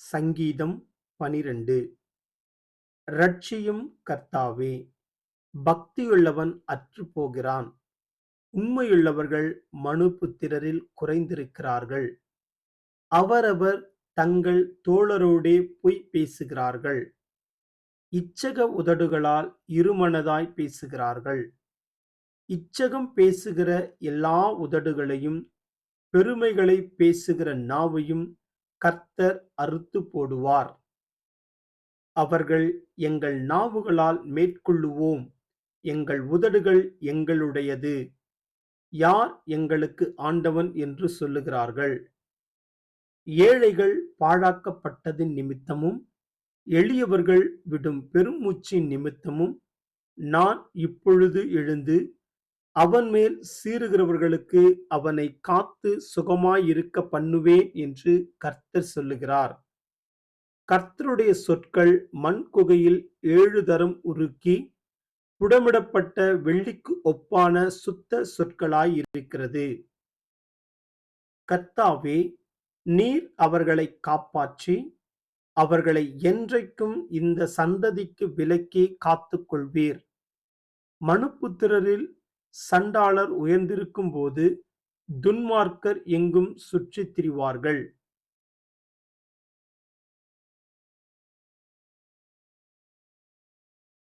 சங்கீதம் பனிரெண்டு. ரட்சியும் கர்த்தாவே பக்தியுள்ளவன் அற்றுப்போகிறான் உண்மையுள்ளவர்கள் மனுபுத்திரரில் குறைந்திருக்கிறார்கள். அவரவர் தங்கள் தோழரோடே பொய் பேசுகிறார்கள். இச்சக உதடுகளால் இருமனதாய் பேசுகிறார்கள். இச்சகம் பேசுகிற எல்லா உதடுகளையும் பெருமைகளை பேசுகிற நாவையும் கர்த்தர் அறுத்து போடுவார். அவர்கள் எங்கள் நாவுகளால் மேற்கொள்ளுவோம். எங்கள் உதடுகள் எங்களுடையது. யார் எங்களுக்கு ஆண்டவன் என்று சொல்லுகிறார்கள்? ஏழைகள் பாழாக்கப்பட்டதின் நிமித்தமும் எளியவர்கள் விடும் பெருமூச்சின் நிமித்தமும் நான் இப்பொழுது எழுந்து அவன் மேல் சீறுகிறவர்களுக்கு அவனை காத்து சுகமாயிருக்க பண்ணுவேன் என்று கர்த்தர் சொல்லுகிறார். கர்த்தருடைய சொற்கள் மண் குகையில் ஏழு தரம் உருக்கி புடமிடப்பட்ட வெள்ளிக்கு ஒப்பான சுத்த சொற்களாயிருக்கிறது. கர்த்தாவே நீர் அவர்களை காப்பாற்றி அவர்களை என்றைக்கும் இந்த சந்ததிக்கு விலக்கி காத்துக்கொள்வீர். மனுப்புத்திரரில் சண்டாளர் உயர்ந்திருக்கும் போது துன்மார்க்கர் எங்கும் சுற்றித் திரிவார்கள்.